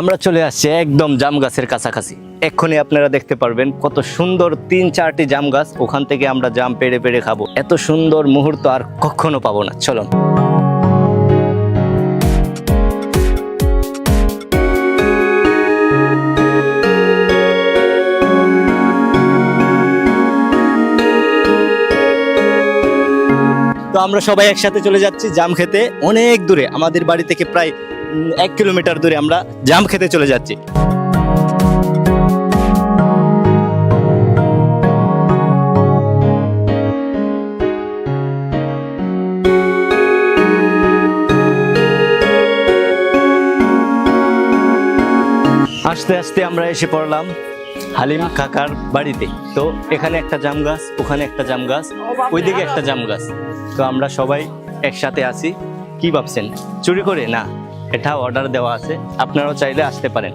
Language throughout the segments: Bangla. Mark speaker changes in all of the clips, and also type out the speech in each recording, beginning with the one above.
Speaker 1: আমরা চলে আসছি একদম জাম গাছের কাছাকাছি। এক্ষুনি আপনারা দেখতে পারবেন কত সুন্দর তিন চারটি জাম গাছ, ওখান থেকে আমরা জাম পেড়ে পেড়ে খাব। এত সুন্দর মুহূর্ত আর কখনো পাবো না। চলুন। তো আমরা সবাই একসাথে চলে যাচ্ছি জাম খেতে। অনেক দূরে, আমাদের বাড়ি থেকে প্রায় এক কিলোমিটার দূরে আমরা জাম খেতে চলে যাচ্ছি। আস্তে আস্তে আমরা এসে পড়লাম হালিম কাকার বাড়িতে। তো এখানে একটা জাম গাছ, ওখানে একটা জাম গাছ, ওইদিকে একটা জাম গাছ। তো আমরা সবাই একসাথে আছি। কি ভাবছেন? চুরি করে না? এটা অর্ডার দেওয়া আছে। আপনারাও চাইলে আসতে পারেন।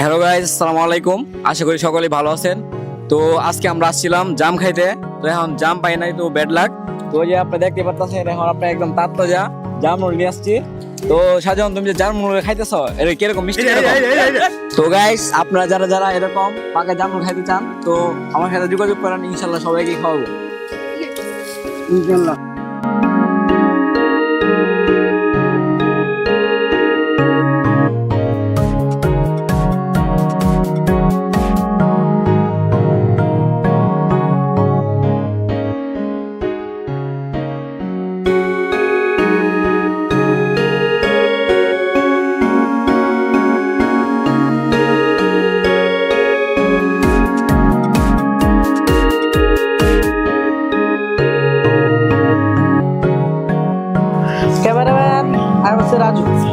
Speaker 2: হ্যালো গাইজ আসসালামু আলাইকুম। আশা করি সকলেই ভালো আছেন। তো আজকে আমরা আসছিলাম জাম খাইতে। তো এখন জাম পাই নাই, তো ব্যাড লাক তো যে আপনি দেখতে পাচ্ছেন এখন আপনি একদম তাজা জাম রোল নিয়ে আসছি। তো সাধারণ তুমি যে জামরুল খাইতেছ এটা কীরকম মিষ্টি তো গাইস আপনারা যারা যারা এরকম পাকা জামরুল খাইতে চান তো আমার সাথে যোগাযোগ করেন ইনশাল্লাহ সবাইকে খাওয়াবো। ইনশাল্লাহ।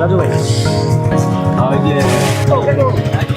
Speaker 2: 那就好一点。